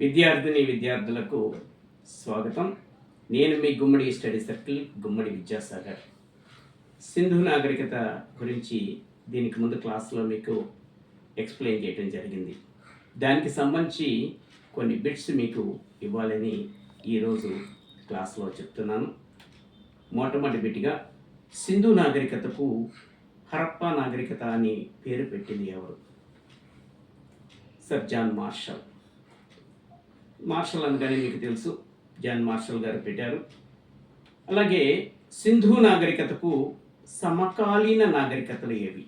విద్యార్థిని విద్యార్థులకు స్వాగతం. నేను మీ గుమ్మడి స్టడీ సర్కిల్ గుమ్మడి విద్యాసాగర్. సింధు నాగరికత గురించి దీనికి ముందు క్లాస్లో మీకు ఎక్స్ప్లెయిన్ చేయడం జరిగింది. దానికి సంబంధించి కొన్ని బిట్స్ మీకు ఇవ్వాలని ఈరోజు క్లాస్లో చెప్తున్నాను. మొట్టమొదటి బిట్గా సింధు నాగరికతకు హరప్పా నాగరికత అని పేరు పెట్టింది ఎవరు? Sir John martial. మార్షల్ అనగానే మీకు తెలుసు జాన్ మార్షల్ గారు పెట్టారు. అలాగే సింధు నాగరికతకు సమకాలీన నాగరికతలు ఏవి?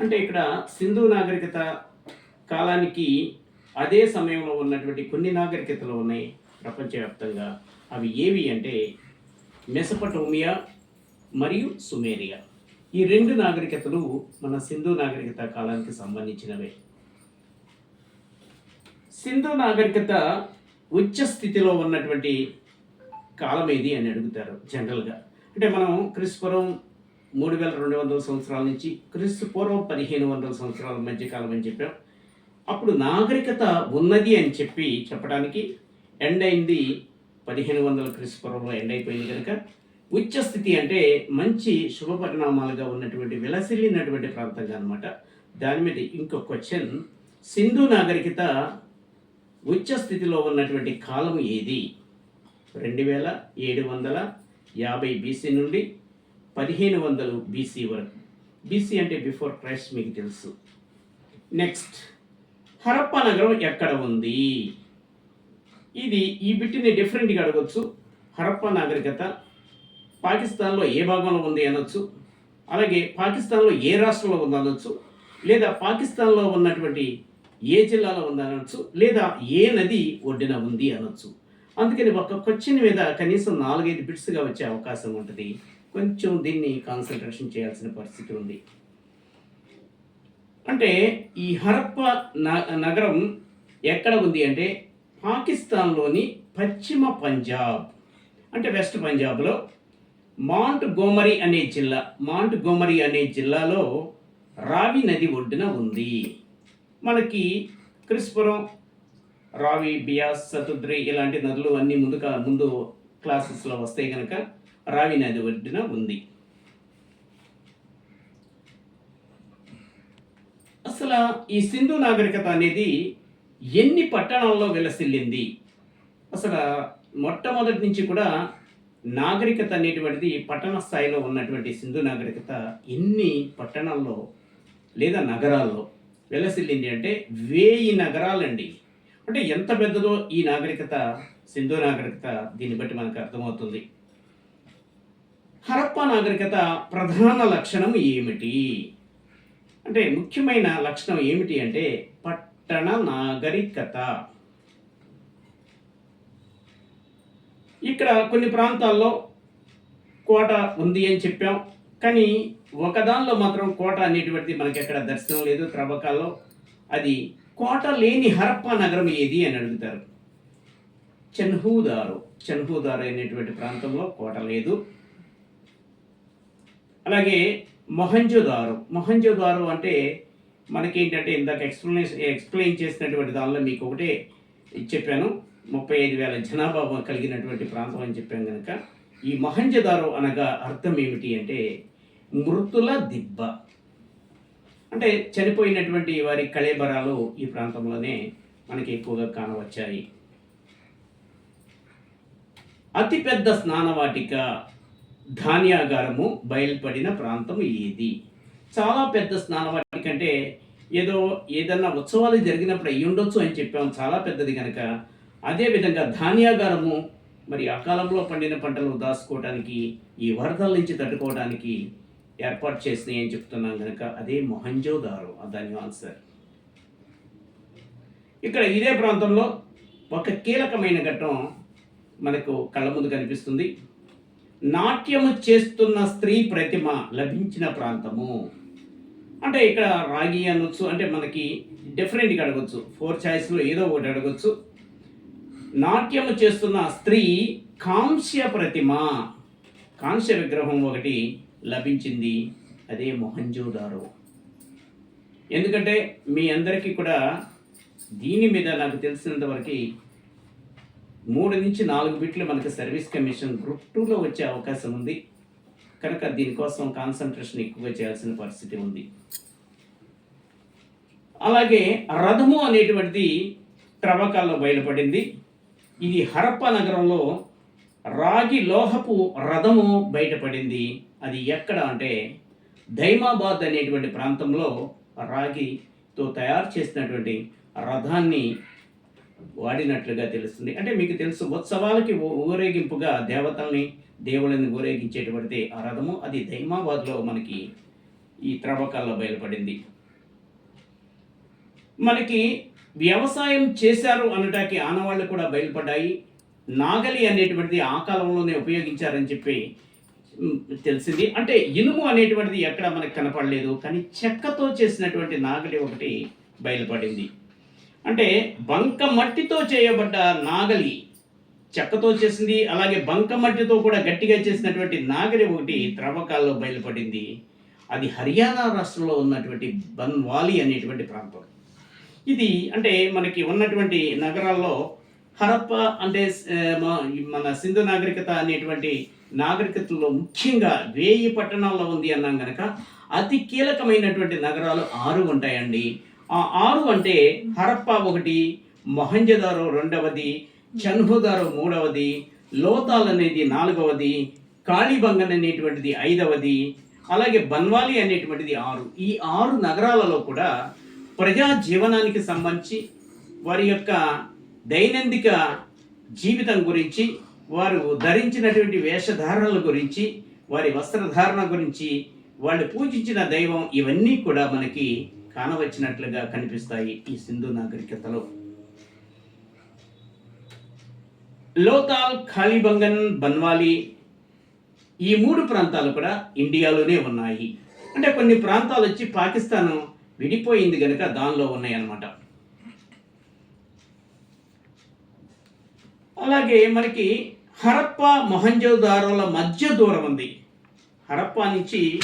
అంటే ఇక్కడ సింధు నాగరికత కాలానికి అదే సమయంలో ఉన్నటువంటి కొన్ని నాగరికతలు ఉన్నాయి ప్రపంచవ్యాప్తంగా. అవి ఏవి అంటే మెసపటోమియా మరియు సుమేరియా. ఈ రెండు నాగరికతలు మన సింధు నాగరికత కాలానికి సంబంధించినవే. సింధు నాగరికత ఉచ్చ స్థితిలో ఉన్నటువంటి కాలం ఏది అని అడుగుతారు జనరల్గా అంటే మనం క్రిస్పురం మూడు వేల రెండు వందల సంవత్సరాల నుంచి క్రీస్తు పూర్వం పదిహేను వందల సంవత్సరాల మధ్య కాలం అని చెప్పాం. అప్పుడు నాగరికత ఉన్నది అని చెప్పి చెప్పడానికి ఎండ్ అయింది పదిహేను వందల క్రీస్తుపూర్వంలో ఎండ్ అయిపోయింది కనుక. ఉచ్చ స్థితి అంటే మంచి శుభ పరిణామాలుగా ఉన్నటువంటి విలసిల్లినటువంటి ప్రాంతంగా అనమాట దాని మీద ఇంకో క్వశ్చన్ సింధు నాగరికత ఉచ్చ స్థితిలో ఉన్నటువంటి కాలం ఏది? రెండు వేల ఏడు వందల యాభై బీసీ నుండి పదిహేను వందలు బీసీ వరకు. బీసీ అంటే బిఫోర్ క్రైస్ట్ మీకు తెలుసు. నెక్స్ట్ హరప్ప నగరం ఎక్కడ ఉంది? ఇది ఈ బిట్టిని డిఫరెంట్గా అడగొచ్చు. హరప్ప నాగరికత పాకిస్తాన్లో ఏ భాగంలో ఉంది అనొచ్చు. అలాగే పాకిస్తాన్లో ఏ రాష్ట్రంలో ఉంది అనొచ్చు. లేదా పాకిస్తాన్లో ఉన్నటువంటి ఏ జిల్లాలో ఉంది అనొచ్చు లేదా ఏ నది ఒడ్డున ఉంది అనొచ్చు. అందుకని ఒక క్వశ్చన్ మీద కనీసం నాలుగైదు బిట్స్గా వచ్చే అవకాశం ఉంటుంది. కొంచెం దీన్ని కాన్సన్ట్రేషన్ చేయాల్సిన పరిస్థితి ఉంది. అంటే ఈ హరప్ప న- నగరం ఎక్కడ ఉంది అంటే పాకిస్తాన్లోని పశ్చిమ పంజాబ్. అంటే వెస్ట్ పంజాబ్లో మాంట్ గోమరి అనే జిల్లా మాంట్ గోమరి అనే జిల్లాలో రావి నది ఒడ్డున ఉంది. మనకి క్రిస్పురం రావి బియాస్ సతుద్రి ఇలాంటి నదులు అన్నీ ముందుగా ముందు క్లాసెస్లో వస్తే కనుక రావి నది ఒడ్డున ఉంది. అసలు ఈ సింధు నాగరికత అనేది ఎన్ని పట్టణాల్లో వెలసిల్లింది? అసలు మొట్టమొదటి నుంచి కూడా నాగరికత అనేటువంటిది పట్టణ స్థాయిలో ఉన్నటువంటి సింధు నాగరికత ఎన్ని పట్టణాల్లో లేదా నగరాల్లో వెలసిల్లింది అంటే వేయి నగరాలండి. అంటే ఎంత పెద్దదో ఈ నాగరికత సింధు నాగరికత దీన్ని బట్టి మనకు అర్థమవుతుంది. హరప్ప నాగరికత ప్రధాన లక్షణం ఏమిటి? అంటే ముఖ్యమైన లక్షణం ఏమిటి అంటే పట్టణ నాగరికత. ఇక్కడ కొన్ని ప్రాంతాల్లో కోట ఉంది అని చెప్పాం. కానీ ఒకదానిలో మాత్రం కోట అనేటువంటిది మనకి ఎక్కడ దర్శనం లేదు త్రవ్వకాల్లో. అది కోట లేని హరప్పా నగరం ఏది అని అడుగుతారు. చెన్హూదారు. చెన్హూదారు అనేటువంటి ప్రాంతంలో కోట లేదు. అలాగే మొహంజోదారు. మొహంజోదారు అంటే మనకేంటంటే ఇందాక ఎక్స్ప్లెనేషన్ ఎక్స్ప్లెయిన్ చేసినటువంటి దానిలో మీకు ఒకటే చెప్పాను. ముప్పై ఐదు వేల జనాభా కలిగినటువంటి ప్రాంతం అని చెప్పాను కనుక ఈ మహంజదారు అనగా అర్థం ఏమిటి అంటే మృతుల దిబ్బ. అంటే చనిపోయినటువంటి వారి కళేబరాలు ఈ ప్రాంతంలోనే మనకి ఎక్కువగా కానవచ్చాయి. అతిపెద్ద స్నానవాటిక ధాన్యాగారము బయలుపడిన ప్రాంతం ఇది చాలా పెద్ద స్నానవాటిక అంటే ఏదో ఏదన్నా ఉత్సవాలు జరిగినప్పుడు అయ్యి ఉండొచ్చు అని చెప్పాం. చాలా పెద్దది కనుక అదేవిధంగా ధాన్యాగారము మరి అకాలంలో పండిన పంటలు దాచుకోవడానికి ఈ వరదల నుంచి తట్టుకోవడానికి ఏర్పాటు చేసినాయి అని చెప్తున్నాం కనుక అదే మొహంజోదారు దాని ఆన్సర్. ఇక్కడ ఇదే ప్రాంతంలో ఒక కీలకమైన ఘట్టం మనకు కళ్ళ ముందు కనిపిస్తుంది. నాట్యము చేస్తున్న స్త్రీ ప్రతిమ లభించిన ప్రాంతము. అంటే ఇక్కడ రాగి అనొచ్చు అంటే మనకి డిఫరెంట్గా అడగొచ్చు. ఫోర్ చాయిస్లో ఏదో ఒకటి అడగొచ్చు. నాట్యము చేస్తున్న స్త్రీ కాంస్య ప్రతిమ. కాంస్య విగ్రహం ఒకటి లభించింది. అదే మొహంజోదారో. ఎందుకంటే మీ అందరికీ కూడా దీని మీద నాకు తెలిసినంతవరకు మూడు నుంచి నాలుగు బిట్లు మనకి సర్వీస్ కమిషన్ గ్రూప్ టూలో వచ్చే అవకాశం ఉంది. కనుక దీనికోసం కాన్సన్ట్రేషన్ ఎక్కువగా చేయాల్సిన పరిస్థితి ఉంది. అలాగే రథము అనేటువంటిది త్రవ్వకాల్లో బయలుపడింది. ఇది హరప్ప నగరంలో రాగి లోహపు రథము బయటపడింది. అది ఎక్కడ అంటే ధైమాబాద్ అనేటువంటి ప్రాంతంలో రాగితో తయారు చేసినటువంటి రథాన్ని వాడినట్లుగా తెలుస్తుంది. అంటే మీకు తెలుసు ఉత్సవాలకి ఊరేగింపుగా దేవతల్ని దేవుళ్ళని ఊరేగించేటువంటి ఆ రథము. అది దైమాబాద్లో మనకి ఈ త్రవ్వకాల్లో బయలుపడింది. మనకి వ్యవసాయం చేశారు అనటానికి ఆనవాళ్ళు కూడా బయలుపడ్డాయి. నాగలి అనేటువంటిది ఆ కాలంలోనే ఉపయోగించారని చెప్పి తెలిసింది. అంటే ఇనుము అనేటువంటిది ఎక్కడ మనకు కనపడలేదు కానీ చెక్కతో చేసినటువంటి నాగలి ఒకటి బయలుపడింది. అంటే బంక మట్టితో చేయబడ్డ నాగలి చెక్కతో చేసింది అలాగే బంక మట్టితో కూడా గట్టిగా చేసినటువంటి నాగలి ఒకటి త్రవ్వకాల్లో బయలుపడింది. అది హర్యానా రాష్ట్రంలో ఉన్నటువంటి బన్వాలి అనేటువంటి ప్రాంతం. ఇది అంటే మనకి ఉన్నటువంటి నగరాల్లో హరప్ప అంటే మన సింధు నాగరికత అనేటువంటి నాగరికతలో ముఖ్యంగా వేయి పట్టణాల్లో ఉంది అన్నాం కనుక అతి కీలకమైనటువంటి నగరాలు ఆరు ఉంటాయండి. ఆ ఆరు అంటే హరప్ప ఒకటి మొహంజదారో రెండవది చన్హుదారో మూడవది లోతాల్ అనేది నాలుగవది కాళీబంగన్ అనేటువంటిది ఐదవది అలాగే బన్వాలి అనేటువంటిది ఆరు. ఈ ఆరు నగరాలలో కూడా ప్రజా జీవనానికి సంబంధించి వారి యొక్క దైనందిక జీవితం గురించి వారు ధరించినటువంటి వేషధారణల గురించి వారి వస్త్రధారణ గురించి వాళ్ళు పూజించిన దైవం ఇవన్నీ కూడా మనకి కానవచ్చినట్లుగా కనిపిస్తాయి ఈ సింధు నాగరికతలో. లోతాల్ ఖాళీబంగన్ బన్వాలి ఈ మూడు ప్రాంతాలు కూడా ఇండియాలోనే ఉన్నాయి. అంటే కొన్ని ప్రాంతాలు వచ్చి పాకిస్తాను విడిపోయింది కనుక దానిలో ఉన్నాయన్నమాట. అలాగే మనకి హరప్ప మొహంజోదారోల మధ్య దూరం ఉంది. హరప్ప నుంచి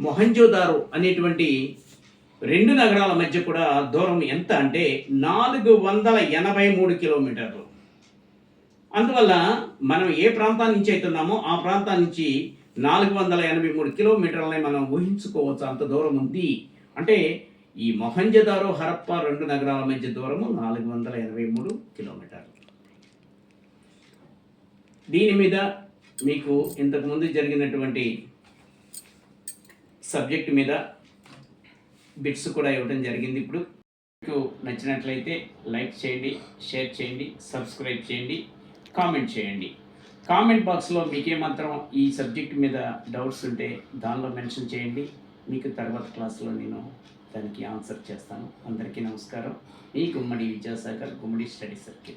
మొహంజోదారో అనేటువంటి రెండు నగరాల మధ్య కూడా దూరం ఎంత అంటే నాలుగు వందల ఎనభై మూడు కిలోమీటర్లు. అందువల్ల మనం ఏ ప్రాంతం నుంచి అవుతున్నామో ఆ ప్రాంతం నుంచి నాలుగు వందల ఎనభై మూడు కిలోమీటర్లని మనం ఊహించుకోవచ్చు అంత దూరం ఉంది. అంటే ఈ మొహంజదారో హరప్ప రెండు నగరాల మధ్య దూరము నాలుగు వందల ఎనభై మూడు కిలోమీటర్లు. దీని మీద మీకు ఇంతకుముందు జరిగినటువంటి సబ్జెక్ట్ మీద బిట్స్ కూడా ఇవ్వడం జరిగింది. ఇప్పుడు మీకు నచ్చినట్లయితే లైక్ చేయండి షేర్ చేయండి సబ్స్క్రైబ్ చేయండి కామెంట్ చేయండి. కామెంట్ బాక్స్లో మీకేమాత్రం ఈ సబ్జెక్ట్ మీద డౌట్స్ ఉంటే దానిలో మెన్షన్ చేయండి. మీకు తర్వాత క్లాస్లో నేను దానికి ఆన్సర్ చేస్తాను. అందరికీ నమస్కారం. మీ గుమ్మడి విద్యాసాగర్ గుమ్మడి స్టడీ సర్కిల్.